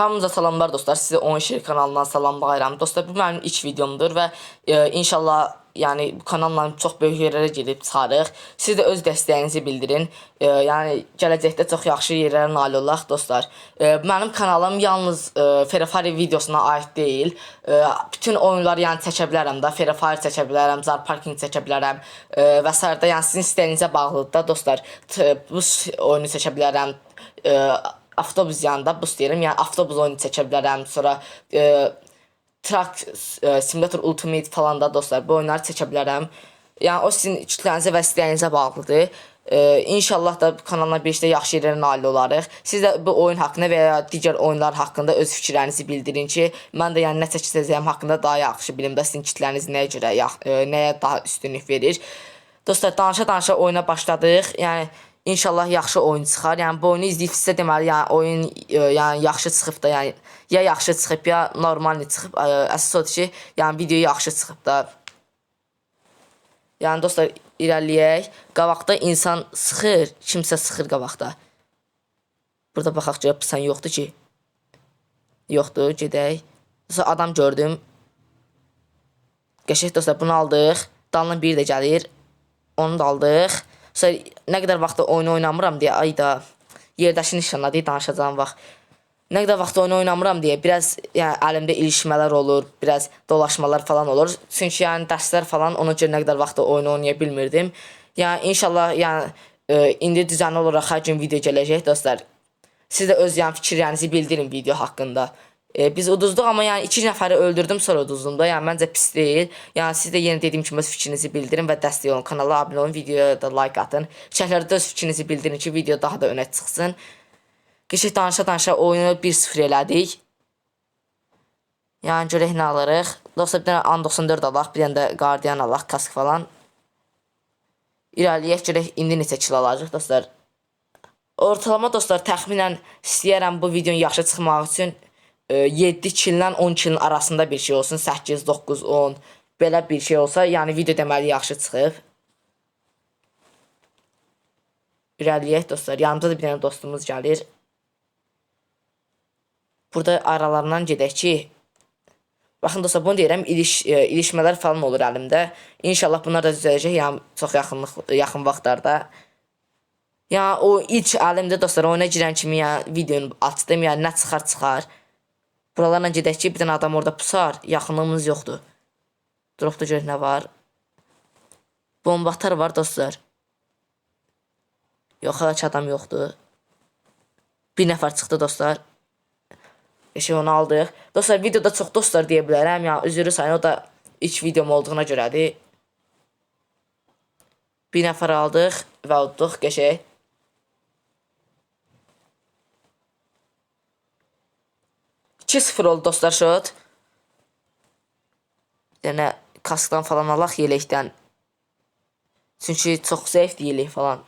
Hamınıza salamlar dostlar. Sizi 10 Şir kanalından salamlayıram. Dostlar bu mənim ilk videomdur və e, inşallah yəni bu kanalla çox böyük yerlərə gedib çıxarıq. Siz də öz dəstəyinizi bildirin. E, yəni gələcəkdə çox yaxşı yerlərə nail olaq dostlar. E, mənim kanalım yalnız e, Fire videosuna aid deyil. E, bütün oyunları yəni çəkə bilərəm Fire çəkə Zar Parking çəkə bilərəm e, və s. də sizin istəyinizə bağlıdır da dostlar. T bu oyunu çəkə. E, avtobus yanında bus deyirəm. Yəni avtobus oyunu çəkə bilərəm. Sonra e, Truck e, Simulator Ultimate falan da dostlar bu oyunları çəkə bilərəm. Yəni o sizin kütlənizə və istəyinizə bağlıdır. E, inşallah da bu kanalla birlikdə yaxşı yerlərə nail olarıq. Siz də bu oyun haqqında və ya digər oyunlar haqqında öz fikirlərinizi bildirin ki, mən də yəni nə çəkəcəyim haqqında daha yaxşı bilim də sizin kütləniz nəyə görə, e, nəyə daha üstünlük verir. Dostlar danışa-danışa oyuna başladıq. Yəni İnşallah yaxşı oyun çıxar. Yəni bu oyunu izləyibsə deməli, yəni oyun e, yəni yaxşı çıxıb da, yəni ya yaxşı çıxıb ya normal çıxıb. E, Əsas odur ki, yəni video yaxşı çıxıb da. Yəni dostlar irəliləyək. Qabaqda insan sıxır, kimsə sıxır qabaqda. Burada baxaq görək sən yoxdur ki. Yoxdur, gedək. Sonra adam gördüm. Qəşəng dostlar bunu aldıq. Dalından biri də gəlir. Onu da aldıq. Sonra nə qədər vaxt oyunu oynamıram deyə ayda yerdəki nişanladı danışacağım vaxt. Nə qədər vaxt oyunu oynamıram deyə biraz yəni əlimdə ilişmələr olur, biraz dolaşmalar falan olur. Çünki yəni dərslər falan ona görə nə qədər vaxt oyunu oynaya bilmirdim. Yəni inşallah yəni e, indi düzənli olaraq hər gün video gələcək dostlar. Siz də öz yəni fikirlərinizi bildirin video haqqında. E, biz uduzduq amma yəni iki nəfəri öldürdüm sonra uduzdum da. Yəni məncə pis deyil. Yəni siz də yenə dediyim kimi öz fikrinizi bildirin və dəstək olun. Kanala abunə olun, videoya da like atın. Şərhlərdə öz fikrinizi bildirin ki, video daha da önə çıxsın. Keçək danışa-danışa oyunu 1-0 elədik. Yəni görək nə alırıq. Dostlar bir dənə An94 alaq, bir dənə də Guardian alaq, kask falan. İrəliyək görək indi neçə kilo alacaq dostlar. Ortalama dostlar təxminən istəyərəm bu videonun yaxşı çıxması üçün 7 killə 10 kilin arasında bir şey olsun. 8, 9, 10 belə bir şey olsa, yəni video deməli yaxşı çıxıb. İrəliyək dostlar. Yanımızda da bir dənə dostumuz gəlir. Burada aralarından gedək ki, Baxın dostlar bunu deyirəm, iliş, e, ilişmələr falan olur əlimdə. İnşallah bunlar da düzələcək, yəni çox yaxınlıq yaxın vaxtlarda. Yəni o ilk əlimdə dostlar oyuna girən kimi yəni videonu açdım, yəni nə çıxar çıxar. Buralarla gedək ki, bir dənə adam orada pusar, yaxınlığımız yoxdur. Dropda gör nə var. Bombatar var dostlar. Yox, heç adam yoxdur. Bir nəfər çıxdı dostlar. Eşi onu aldıq. Dostlar videoda çox dostlar deyə bilərəm. Yəni üzrü sayın o da ilk videom olduğuna görədir. Bir nəfər aldıq və udduq qəşəng. İki sıfır oldu dostlar şut. Yəni kaskdan falan alaq yeləkdən. Çünki çox zəifdir yelək falan.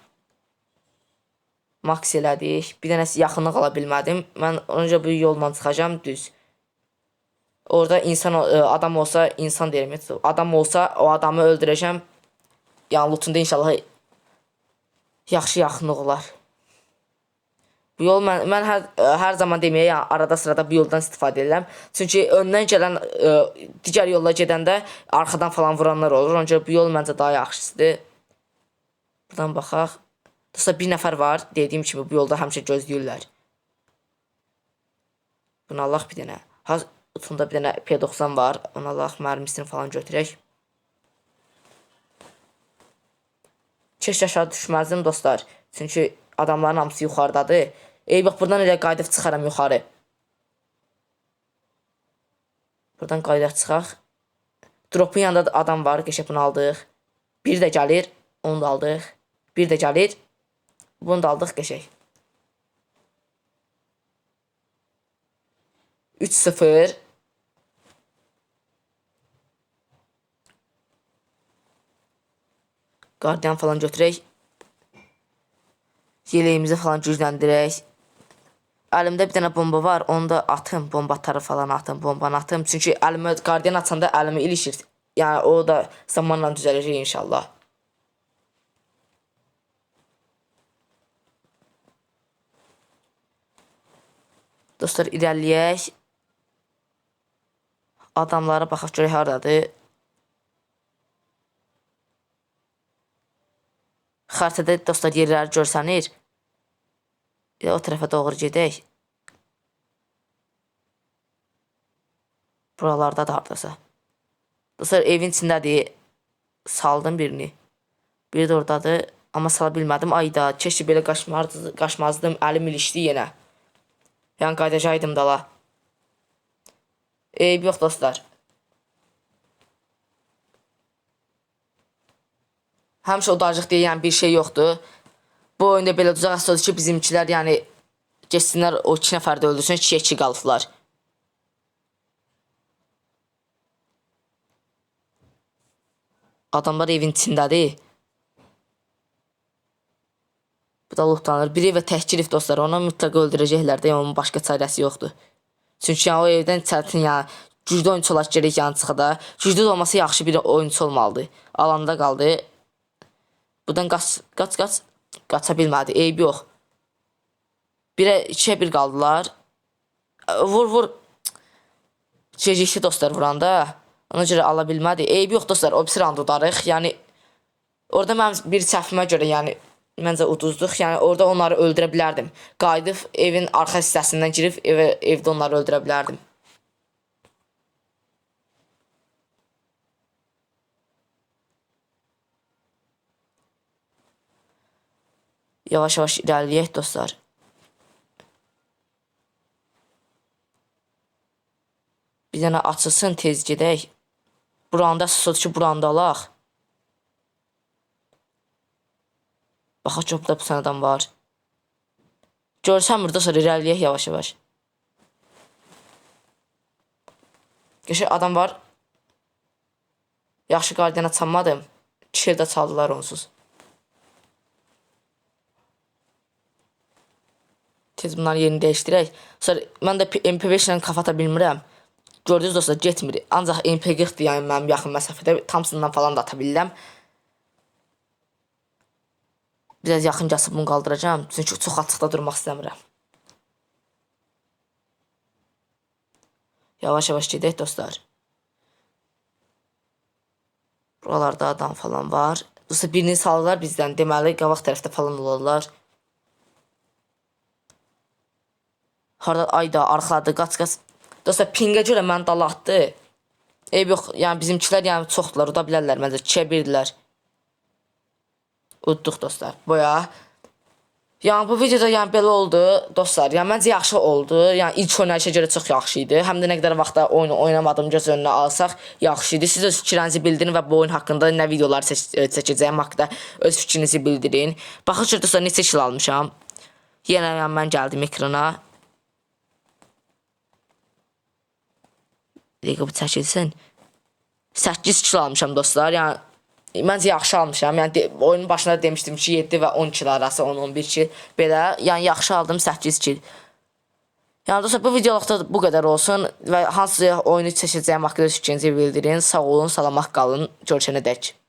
Max elədik. Bir dənə yaxınlıq ala bilmədim. Mən önce bu yolla çıxacağam düz. Orada insan e, adam olsa insan deyirəm. Adam olsa o adamı öldürəcəm. Yəni lootunda inşallah yaxşı yaxınlıq olar. Bu yol mən mən hər hər zaman deməyə yəni arada sırada bu yoldan istifadə edirəm. Çünki öndən gələn ə, digər yolla gedəndə arxadan falan vuranlar olur. Ona görə bu yol məncə daha yaxşısıdır. Buradan baxaq. Dostlar bir nəfər var. Dediyim kimi bu yolda həmişə gözləyirlər. Bunu Allah bir dənə. Ha utunda bir dənə P90 var. Onu Allah mərmisini falan götürək. Keş aşağı düşməzdim dostlar. Çünki adamların hamısı yuxarıdadır. Ey bax buradan elə qayıdıb çıxaram yuxarı. Buradan qayıdıb çıxaq. Dropun yanında da adam var. Qəşəng bunu aldıq. Bir də gəlir. Onu da aldıq. Bir də gəlir. Bunu da aldıq qəşəng. 3-0. Guardian falan götürək. Yeləyimizi falan gücləndirək. Əlimdə bir dənə bomba var, onu da atım, bomba atarı falan atım, bombanı atım. Çünki əlimi Guardian açanda əlimi ilişir. Yəni o da zamanla düzələcək inşallah. Dostlar irəliləyək. Adamlara baxaq görək hardadır. Xəritədə dostlar yerlər görsənir. Ya o tərəfə doğru gedək. Buralarda da hardasa. Dostlar evin içindədir. Saldım birini. Biri də oradadır. Amma sala bilmədim. Ayda, keşke belə qaçmazdı, qaçmazdım. Əlim ilişdi yenə. Yəni qayıdacaqdım dala. Eyb yox dostlar. Həmişə udacıq deyən bir şey yoxdur. Bu oyunda belə tuzaq asılır ki, bizimkilər yəni getsinlər o iki nəfər də öldürsün, 2 2 qalıblar. Adamlar evin içindədir. Bu da lootlanır. Biri və tək girib dostlar. Onu mütləq öldürəcəklər də, onun başqa çarəsi yoxdur. Çünki yəni, o evdən çətin yəni güclü oyunçular gərək yan çıxada. Güclü də olması yaxşı bir oyunçu olmalıdır. Alanda qaldı. Buradan qaç, qaç, qaç. Qaça bilmədi. Eybi yox. Birə, ikiyə bir qaldılar. Vur, vur. Gecikdi dostlar vuranda. Ona görə ala bilmədi. Eybi yox dostlar. O birisi round udarıq. Yəni orada mənim bir səhvimə görə yəni məncə uduzduq. Yəni orada onları öldürə bilərdim. Qayıdıb evin arxa hissəsindən girib evə, evdə onları öldürə bilərdim. Yavaş yavaş ilerleyək dostlar. Bir dənə açılsın tez gedək. Buranda ki, buranda alaq. Baxa çöpdə bu adam var. Görsəm burada sonra irəliləyək yavaş yavaş. Geçə adam var. Yaxşı qardiyana çalmadım. Çildə çaldılar onsuz. Tez bunların yerini dəyişdirək. Sonra mən də MP5 ilə kafa ata bilmirəm. Gördünüz dostlar getmir. Ancaq MP40-dır yəni mənim yaxın məsafədə Thompsondan falan da ata bilirəm. Biraz yaxın gəlsə bunu qaldıracağam. Çünki çox açıqda durmaq istəmirəm. Yavaş yavaş gedək dostlar. Buralarda adam falan var. Dostlar birini salırlar bizdən. Deməli qabaq tərəfdə falan olurlar. Harda ayda arxadı qaç qaç. Dostlar pingə görə mən dalatdı. Eyb yox, yəni bizimkilər yəni çoxdular, uda bilərlər məncə. 2-yə 1-dilər. Udduq dostlar. Boya. Yəni bu videoda yəni belə oldu dostlar. Yəni məncə yaxşı oldu. Yəni ilk oynayışa görə çox yaxşı idi. Həm də nə qədər vaxtda oyunu oynamadım göz önünə alsaq yaxşı idi. Siz öz fikirlərinizi bildirin və bu oyun haqqında nə videolar çək çəkəcəyim haqqında öz fikrinizi bildirin. Baxın dostlar neçə kill almışam. Yenə yəni mən gəldim ekrana. Bu çəkilsin. 8 kilo almışam dostlar. Yəni məncə yaxşı almışam. Yəni oyunun başında demişdim ki 7 və 10 kilo arası 10-11 kilo belə. Yəni yaxşı aldım 8 kilo. Yəni dostlar bu videolarda bu qədər olsun və hansı oyunu çəkəcəyim haqqında fikrinizi bildirin. Sağ olun, salamat qalın. Görüşənədək.